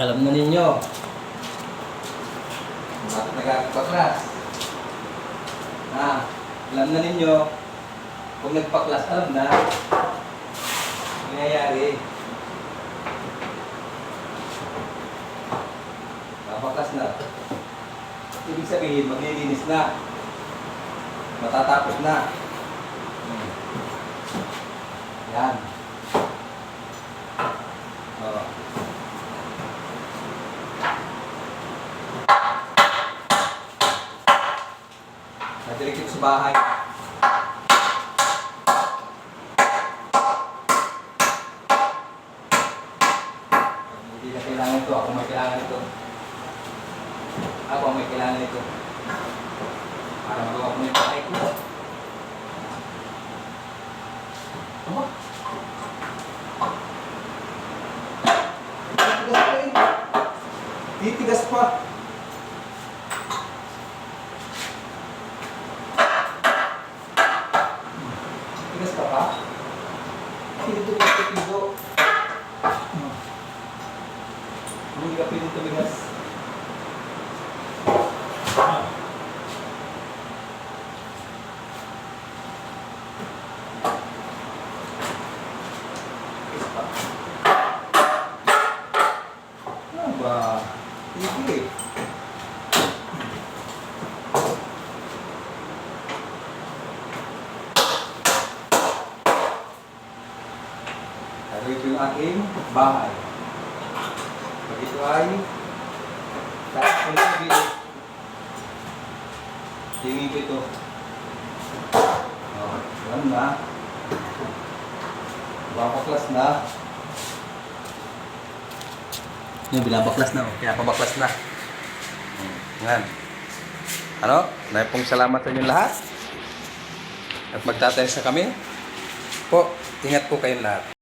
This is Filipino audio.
Alam na ninyo. Bakit nagpaklas? Ah, alam na ninyo. Kung nagpaklas, alam na. Nangyayari. Napaklas na. Ibig sabihin, maglilinis na. Matatapos na. Hmm. Yan. Nadirik ito sa bahay. Hindi na kailangan ito. Ako may kailangan ito. Ako may kailangan ito. Para magawa ko na yung bahay ko. Aba? Titigas pa eh. Titigas pa. Titigas ka pa? Pinito ka pinito. Hindi ka pinito bigas. Ano ba? Hindi Pero ito yung aking bahay. Pag ito ay tapos lang dito. Tingin ko ito. Oh, yan na. Babaklas na. Yung binabaklas na, oh. Kaya pabaklas na. Yan. Ano? Naipong salamat sa inyo lahat. At magtatayos na kami. Po, ingat po kayong lahat.